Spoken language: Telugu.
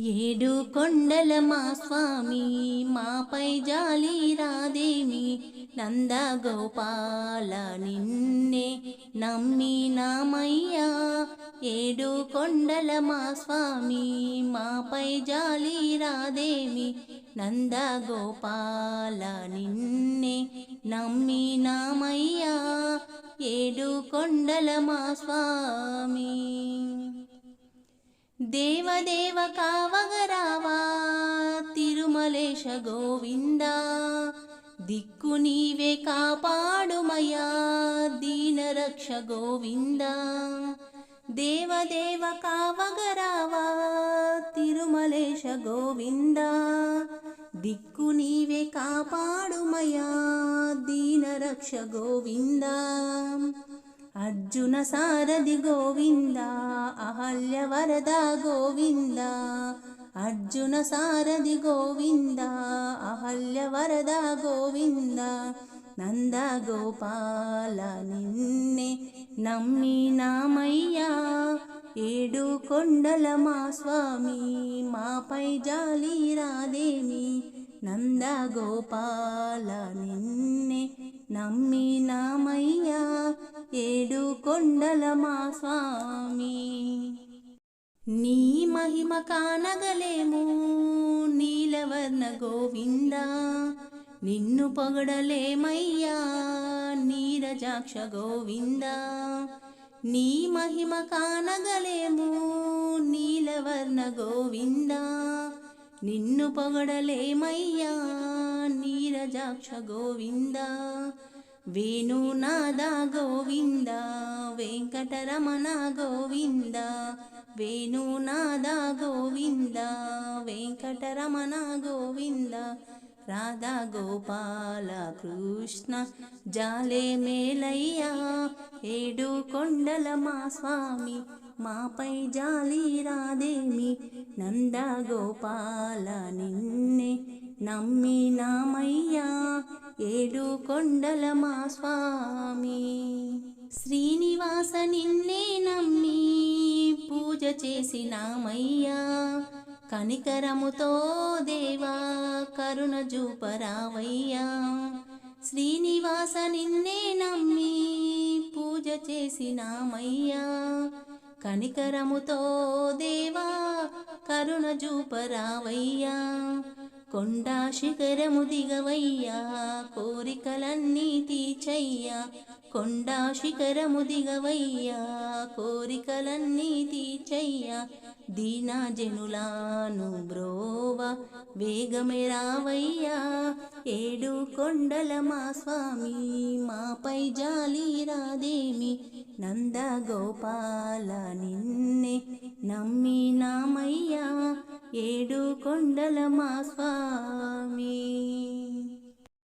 ఏడు కొండల మా స్వామి మాపై జాలి రాదేమి? నంద గోపాల నిన్నే నమ్మినామయ్యా ఏడు కొండల మా స్వామి మాపై జాలి రాదేమి? నంద గోపాల నిన్నే నమ్మినామయ్యా ఏడు కొండల మా స్వామి. దేవదేవ కావగరావా తిరుమలేశ గోవింద దిక్కు నీవే కాపాడుమయా దీనరక్ష గోవింద. దేవదేవ కావగరావా తిరుమలేశ గోవింద దిక్కు నీవే కాపాడుమయా దీనరక్ష గోవింద. అర్జున సారథి గోవింద అహల్య వరద గోవింద అర్జున సారథి గోవింద అహల్య వరద గోవింద నంద గోపాల నిన్నే నమ్మినామయ్యా ఏడు కొండల మా స్వామి మాపై జాలి రాదేమి నంద గోపాల నిన్నే నమ్మినామయ్యా ఏడు కొండల మా స్వామి. నీ మహిమ కానగలేము నీలవర్ణ గోవింద. నిన్ను పొగడలేమయ్యా నీరజాక్ష గోవింద. నీ మహిమ కానగలేము నీలవర్ణ గోవింద. నిన్ను పొగడలేమయ్యా నీరజాక్ష గోవిందా. వేణునాద గోవింద వెంకటరమణ గోవింద వేణునాద గోవింద వెంకటరమణ గోవింద రాధా గోపాల కృష్ణ జాలే మేలయ్యా ఏడు కొండల మా స్వామి మాపై జాలి రాదేమి నంద గోపాల నిన్నే నమ్మినామయ్యా ఏడు కొండల మా స్వామి. శ్రీనివాస నిన్నే నమ్మి పూజ చేసినామయ్యా కనికరముతో దేవా కరుణ చూపరావయ్యా శ్రీనివాస నిన్నే నమ్మి పూజ చేసినామయ్యా కనికరముతో దేవా కరుణ చూపరావయ్యా కొండా శిఖరము దిగవయ్యా కోరికలన్నీ తీచయ్యా కొండా శిఖరము దిగవయ్యా కోరికలన్నీ తీచయ్యా దీనా జనులాను బ్రోవ వేగమే రావయ్యా. ఏడు కొండల మా స్వామి మాపై జాలి రాదేమి. నంద గోపాల నిన్నే నమ్మినామయ్యా. ఏడు కొండల మా స్వామి.